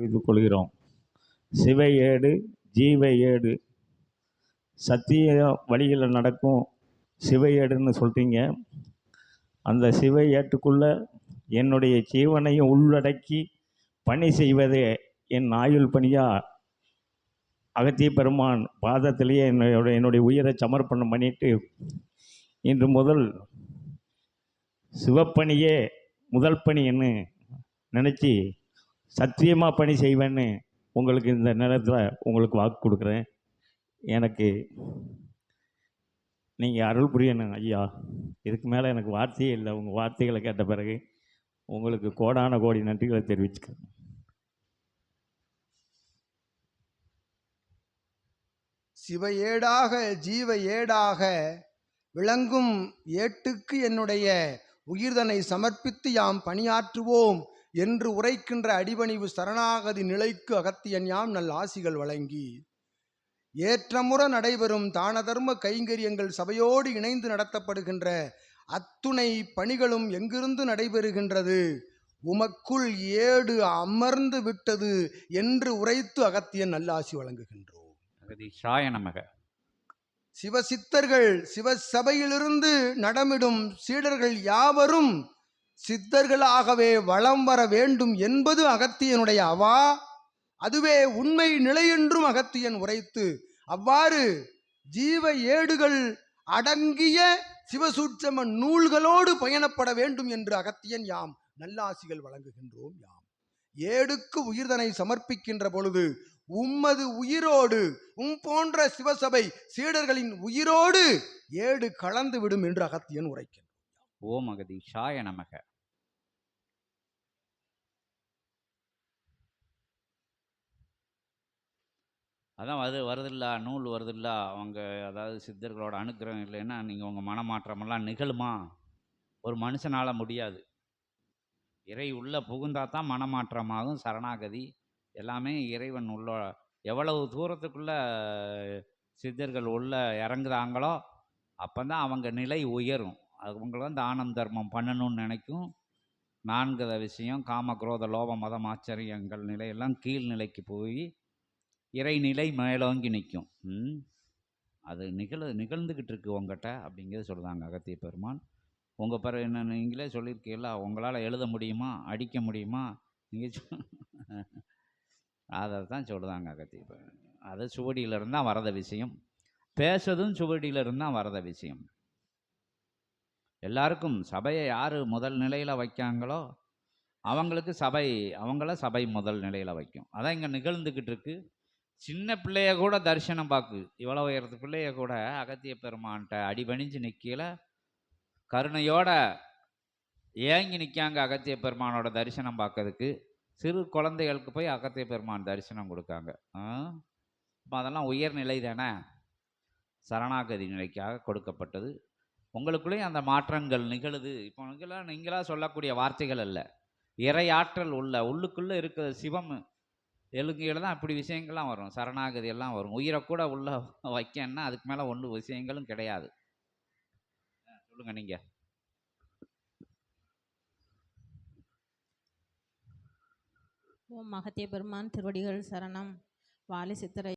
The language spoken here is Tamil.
தெரிவித்துக் கொள்கிறோம் சிவை ஏடு ஜீவ ஏடு. சத்திய வழியில் நடக்கும் சிவ ஏடுன்னு சொல்கிறீங்க அந்த சிவை ஏட்டுக்குள்ளே என்னுடைய ஜீவனையும் உள்ளடக்கி பணி செய்வதே என் ஆயுள் பணியாக அகத்திய பெருமான் பாதத்திலேயே என்னுடைய என்னுடைய உயிரை சமர்ப்பணம் பண்ணிட்டு இன்று முதல் சிவப்பணியே முதல் பணின்னு நினச்சி சத்தியமாக பணி செய்வேன்னு உங்களுக்கு இந்த நேரத்தில் உங்களுக்கு வாக்கு கொடுக்குறேன். எனக்கு நீங்கள் அருள் புரியணும் ஐயா. இதுக்கு மேலே எனக்கு வார்த்தையே இல்லை. உங்கள் வார்த்தைகளை கேட்ட பிறகு உங்களுக்கு கோடான கோடி நன்றிகளை தெரிவிச்சுக்கிறேன். சிவ ஏடாக ஜீவ ஏடாக விளங்கும் ஏட்டுக்கு என்னுடைய உயிர்தனை சமர்ப்பித்து யாம் பணியாற்றுவோம். என்று உரைக்கின்ற அடிபணிவு சரணாகதி நிலைக்கு அகத்தியன் யாம் நல் ஆசிகள் வழங்கி. ஏற்றமுற நடைபெறும் தான தர்ம கைங்கரியங்கள் சபையோடு இணைந்து நடத்தப்படுகின்ற அத்துணை பணிகளும் எங்கிருந்து நடைபெறுகின்றது? உமக்குள் ஏடு அமர்ந்து விட்டது என்று உரைத்து அகத்தியன் நல்லாசி வழங்குகின்றோம். அகதீஷாய நமக. சிவசித்தர்கள் சிவசபையிலிருந்து நடமிடும் சீடர்கள் யாவரும் சித்தர்களாகவே வலம் வர வேண்டும் என்பது அகத்தியனுடைய அவா. அதுவே உண்மை நிலை என்றும் அகத்தியன் உரைத்து அவ்வாறு ஜீவ ஏடுகள் அடங்கிய சிவசூட்சம நூல்களோடு பயணப்பட வேண்டும் என்று அகத்தியன் யாம் நல்லாசிகள் வழங்குகின்றோம் யாம். ஏடுக்கு உயிர்தனை சமர்ப்பிக்கின்ற பொழுது உம்மது உயிரோடு உம் போன்ற சிவசபை சீடர்களின் உயிரோடு ஏடு கலந்து விடும் என்று அகத்தியன் உரைக்கின்றான். ஓம் சாய நமக. அதான் அது வருதில்ல நூல் வருதில்ல அவங்க அதாவது சித்தர்களோட அனுக்கிரகம் இல்லைன்னா நீங்கள் உங்கள் மனமாற்றமெல்லாம் நிகழுமா? ஒரு மனுஷனால் முடியாது. இறை உள்ளே புகுந்தா தான் மனமாற்றமாகும் சரணாகதி. எல்லாமே இறைவன் உள்ள எவ்வளவு தூரத்துக்குள்ளே சித்தர்கள் உள்ளே இறங்குறாங்களோ அப்போ தான் அவங்க நிலை உயரும். அவங்க வந்து தானம் தர்மம் பண்ணணும்னு நினைக்கும். நான்கத விஷயம் காம குரோத லோப மதம் ஆச்சரியங்கள் நிலையெல்லாம் கீழ்நிலைக்கு போய் இறைநிலை மேலோங்கி நிற்கும். ம்? அது நிகழ நிகழ்ந்துக்கிட்டு இருக்கு உங்ககிட்ட அப்படிங்கிறத சொல்கிறாங்க அகத்திய பெருமான். உங்கள் பிற என்ன நீங்களே சொல்லியிருக்கீங்களா உங்களால் எழுத முடியுமா அடிக்க முடியுமா? நீங்கள் அதை தான் சொல்லுதாங்க அகத்திய பெருமான் அது சுவடியிலிருந்து தான் வரத விஷயம். பேசுறதும் சுவடியிலிருந்து தான் வரத விஷயம். எல்லாருக்கும் சபையை யார் முதல் நிலையில் வைக்காங்களோ அவங்களுக்கு சபை அவங்கள சபை முதல் நிலையில் வைக்கும். அதான் இங்கே நிகழ்ந்துக்கிட்டு இருக்குது சின்ன பிள்ளைய கூட தரிசனம் பார்க்கு இவ்வளோ உயரத்து பிள்ளைய கூட அகத்திய பெருமான்கிட்ட அடிபணிஞ்சு நிற்கல கருணையோட ஏங்கி நிற்காங்க அகத்திய பெருமானோட தரிசனம் பார்க்கறதுக்கு சிறு குழந்தைகளுக்கு போய் அகத்திய பெருமான் தரிசனம் கொடுக்காங்க. இப்போ அதெல்லாம் உயர்நிலை தானே? சரணாகதி நிலைக்காக கொடுக்கப்பட்டது. உங்களுக்குள்ளேயும் அந்த மாற்றங்கள் நிகழுது. இப்போ நீங்களாக நீங்களாக சொல்லக்கூடிய வார்த்தைகள் அல்ல. இறையாற்றல் உள்ள உள்ளுக்குள்ளே இருக்கிற சிவம் எழுங்கையில் தான் அப்படி விஷயங்கள்லாம் வரும். சரணாகதி எல்லாம் வரும். உயிரை கூட உள்ள வைக்கன்னா அதுக்கு மேலே ஒன்று விஷயங்களும் கிடையாது. சொல்லுங்க நீங்கள் ஓம் மகத்திய பெருமான் திருவடிகள் சரணம். வாலி சித்திரை